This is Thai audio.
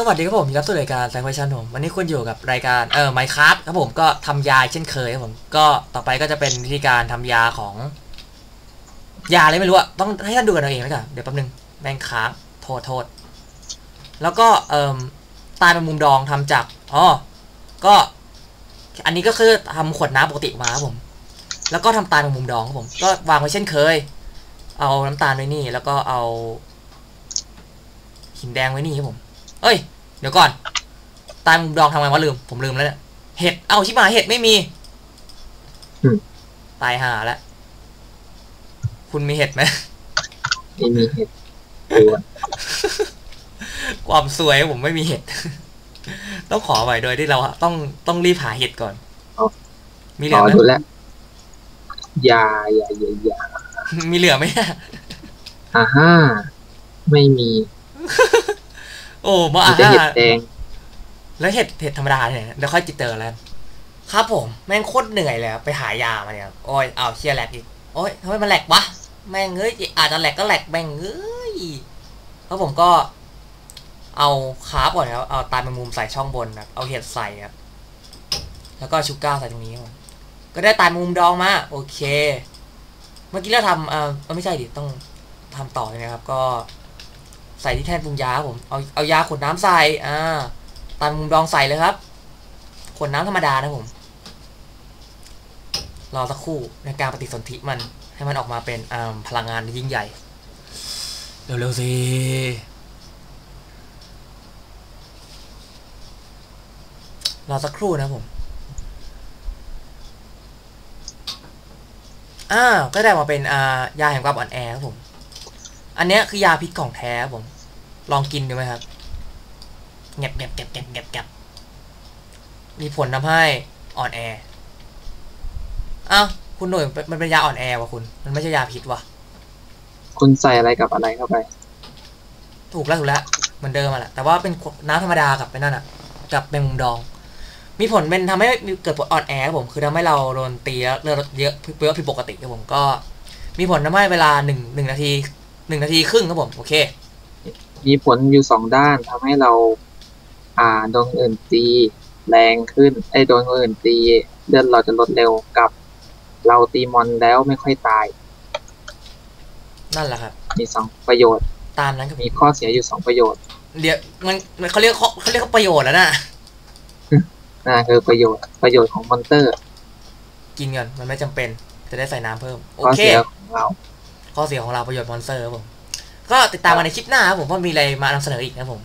สวัสดีครับผมยินดีรับสู่รายการแซงไวชันผมวันนี้คุณอยู่กับรายการเออไมค์ครับครับผมก็ทำยาเช่นเคยครับผมก็ต่อไปก็จะเป็นวิธีการทำยาของ ยาอะไรไม่รู้อะต้องให้ท่านดูกันเอาเองแล้วกันเดี๋ยวแป๊บนึงแมงค้างโทษโทษ แล้วก็เอ่มตายเป็นมุมดองทำจากอ๋อก็ อันนี้ก็คือทำขวดน้ำปกติมาครับผม แล้วก็ทำตาลเป็นมุมดองครับผม ก็วางไว้เช่นเคย เอาน้ำตาลไว้นี่ แล้วก็เอาหินแดงไว้นี่ครับผม เอ้ย เดี๋ยวก่อน ตายมุมดองทำไงวะลืม ผมลืมแล้วเนี่ย เห็ด เอาชิบหายเห็ดไม่มีอืมตายห่าแล้ว คุณมีเห็ดไหมไม่มีเห็ดตัวความสวยผมไม่มีเห็ด ต้องขอไว้โดยที่เราต้องต้องรีบหาเห็ดก่อน มีเหลืต่ออไหมดูแลวอยาอยาอยาอยามีเหลือไหมเนี่ยอ่าฮ่าไม่มีโอ้มามีอ่าแต่เห็ดแดงแล้วเห็ดเห็ดธรรมดาเนี่ยเดี๋ยวค่อยจิตเตอร์แล้วครับผม แม่งโคตรเหนื่อยเลยครับไปหายามาเนี่ยโอ้ยเอาเชียร์แหลกอีกโอ้ยทำไมมันแหลกวะแม่งเอ้ยอาจจะแหลกก็แหลกแม่งเอ้ยแล้วผมก็เอาคาร์บก่อนครับ เอาตาลเป็นมุมใส่ช่องบนครับ เอาเห็ดใส่ครับ แล้วก็ชูก้าใส่ตรงนี้ครับผมก็ได้ตาลมุมดองมา โอเค เมื่อกี้เราทำเอ่อเอ้าไม่ใช่ดิ ต้องทำต่อเลยนะครับ ก็ ใส่ที่แท่นปรุงยาครับผมเอาเอายาขวดน้ำใส่อ่าตามมุมดองใส่เลยครับขวดน้ำธรรมดานะผม รอสักครู่ในการปฏิสนธิมันให้มันออกมาเป็นพลังงานที่ยิ่งใหญ่ เร็วๆสิรอสักครู่นะผมอ่าก็ได้มาเป็นอ่ายาแห่งความอ่อนแอครับผม อันเนี้ยคือยาพิษของแท้ครับผม ลองกินดูไหมครับเก็บเก็บเก็บเก็บเก็บเก็บมีผลทำให้อ่อนแออ้าวคุณหน่วยมันเป็นยาอ่อนแอวะคุณ มันไม่ใช่ยาพิษวะคุณใส่อะไรกับอะไรเข้าไป ถูกแล้วถูกแล้วเหมือนเดิมอะแหละแต่ว่าเป็นน้ำธรรมดากับไปนั่นอะกับแมงมุมดอง มีผลเป็นทำให้เกิดผลอ่อนแอครับผม คือทำให้เราโดนตีแล้วเลือดเยอะเยอะผิดปกติครับผมก็ มีผลทำให้เวลาหนึ่งหนึ่งนาที หนึ่งนาทีครึ่งครับผม โอเค มีผลอยู่สองด้านทำให้เรา อ่าโดนคนอื่นตี แรงขึ้นไอ้ยโดนคนอื่นตีเลือดเราจะลดเร็วกับ เราตีมอนแล้วไม่ค่อยตาย นั่นแหละครับ มีสองประโยชน์ ตามนั้นครับมีข้อเสียอยู่สองประโยชน์เดี๋ยวมันมันเขาเรียกเขาเขาเรียกเขาประโยชน์แล้วนะนั่นคือประโยชน์ประโยชน์ของมอนเตอร์ กินก่อนมันไม่จำเป็น จะได้ใส่น้ำเพิ่ม โอข้อเค เสียของเรา ข้อเสียของเราประโยชน์มอนสเตอร์ครับผมก็ติดตามมาในคลิปหน้าครับผมว่ามีอะไรมานำเสนออีกนะครับผม